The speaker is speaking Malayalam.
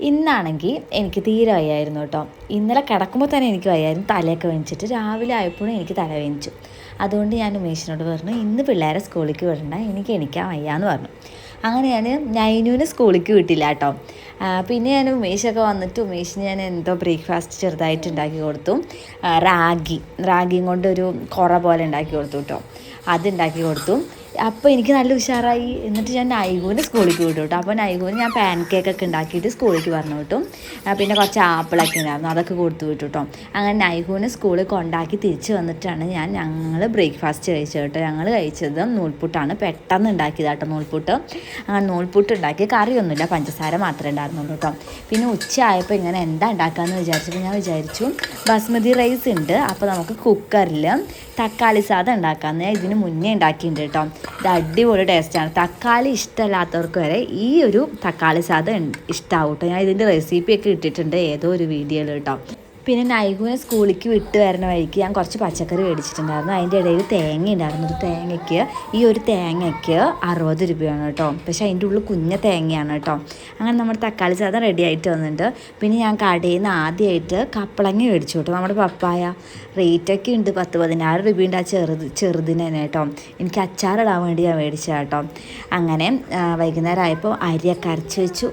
ഇന്നാണെങ്കിൽ എനിക്ക് തീരെ വയ്യായിരുന്നു കേട്ടോ. ഇന്നലെ കിടക്കുമ്പോൾ തന്നെ എനിക്ക് വയ്യായിരുന്നു. തലയൊക്കെ വേണിച്ചിട്ട് രാവിലെ ആയപ്പോഴും എനിക്ക് തല വേണിച്ചു അതുകൊണ്ട് ഞാൻ ഉമേഷിനോട് പറഞ്ഞു ഇന്ന് പിള്ളേരെ സ്കൂളിലേക്ക് വിടണ്ട എനിക്ക് എണിക്കാൻ വയ്യാന്ന് പറഞ്ഞു. അങ്ങനെ ഞാൻ നൈനുവിനെ സ്കൂളിലേക്ക് വിട്ടില്ല കേട്ടോ. പിന്നെ ഞാൻ ഉമേഷൊക്കെ വന്നിട്ട് ഉമേഷിന് ഞാൻ എന്തോ ബ്രേക്ക്ഫാസ്റ്റ് ചെറുതായിട്ട് ഉണ്ടാക്കി കൊടുത്തു. റാഗി. റാഗിയും കൊണ്ടൊരു കുറ പോലെ ഉണ്ടാക്കി കൊടുത്തു കേട്ടോ. അതുണ്ടാക്കി കൊടുത്തു. അപ്പോൾ എനിക്ക് നല്ല ഉഷാറായി. എന്നിട്ട് ഞാൻ നൈഗുവിന് സ്കൂളിലേക്ക് വിട്ടു കേട്ടോ അപ്പോൾ നൈഗൂന് ഞാൻ പാൻ കേക്കൊക്കെ ഉണ്ടാക്കിയിട്ട് സ്കൂളിലേക്ക് പറഞ്ഞു വിട്ടു പിന്നെ കുറച്ച് ആപ്പിളൊക്കെ ഉണ്ടായിരുന്നു. അതൊക്കെ കൊടുത്തു വിട്ടു കേട്ടോ അങ്ങനെ നൈഗൂന് സ്കൂളിൽ കൊണ്ടാക്കി തിരിച്ച് വന്നിട്ടാണ് ഞാൻ ഞങ്ങൾ ബ്രേക്ക്ഫാസ്റ്റ് കഴിച്ചത് കേട്ടോ ഞങ്ങൾ കഴിച്ചത് നൂൽപുട്ടാണ്. പെട്ടെന്ന് ഉണ്ടാക്കിയത് കേട്ടോ നൂൽപുട്ട്. അങ്ങനെ നൂൽപുട്ട് ഉണ്ടാക്കി കറിയൊന്നുമില്ല. പഞ്ചസാര മാത്രമേ ഉണ്ടായിരുന്നുള്ളൂ കേട്ടോ പിന്നെ ഉച്ചയായപ്പോൾ ഇങ്ങനെ എന്താ ഉണ്ടാക്കാമെന്ന് വിചാരിച്ചപ്പോൾ ഞാൻ വിചാരിച്ചു ബസ്മതി റൈസ് ഉണ്ട്. അപ്പോൾ നമുക്ക് കുക്കറിൽ തക്കാളി സാധനം ഉണ്ടാക്കാമെന്ന് ഇതിന് മുന്നേ ഉണ്ടാക്കിയിട്ടുണ്ട് കേട്ടോ ഇത് അടിപൊളി ടേസ്റ്റാണ് തക്കാളി ഇഷ്ടമല്ലാത്തവർക്ക് വരെ ഈ ഒരു തക്കാളി സാധനം ഇഷ്ടമാവും കേട്ടോ ഞാൻ ഇതിന്റെ റെസിപ്പിയൊക്കെ ഇട്ടിട്ടുണ്ട്. ഏതോ ഒരു വീഡിയോയിൽ കേട്ടോ. പിന്നെ നൈകുവിനെ സ്കൂളിലേക്ക് വിട്ട് വരുന്ന വഴിക്ക് ഞാൻ കുറച്ച് പച്ചക്കറി മേടിച്ചിട്ടുണ്ടായിരുന്നു. അതിന്റെ ഇടയിൽ തേങ്ങ ഉണ്ടായിരുന്നു. ഒരു തേങ്ങയ്ക്ക് ഈ ഒരു തേങ്ങയ്ക്ക് അറുപത് രൂപയാണ് കേട്ടോ. പക്ഷേ അതിന്റെ ഉള്ളിൽ കുഞ്ഞ തേങ്ങയാണ് കേട്ടോ. അങ്ങനെ നമ്മുടെ തക്കാളി സാധനം റെഡി ആയിട്ട് വന്നിട്ടുണ്ട്. പിന്നെ ഞാൻ കടയിൽ നിന്ന് ആദ്യമായിട്ട് കപ്പളങ്ങ മേടിച്ചു കേട്ടോ. നമ്മുടെ പപ്പായ റേറ്റൊക്കെ ഉണ്ട് പത്ത് പതിനാറ് രൂപയുണ്ട് ആ ചെറുത് ചെറുതിന് തന്നെ കേട്ടോ. എനിക്ക് അച്ചാറിടാൻ വേണ്ടി ഞാൻ മേടിച്ചതാട്ടോ അങ്ങനെ വൈകുന്നേരം ആയപ്പോൾ അരിയൊക്കെ അരച്ച് വെച്ചു.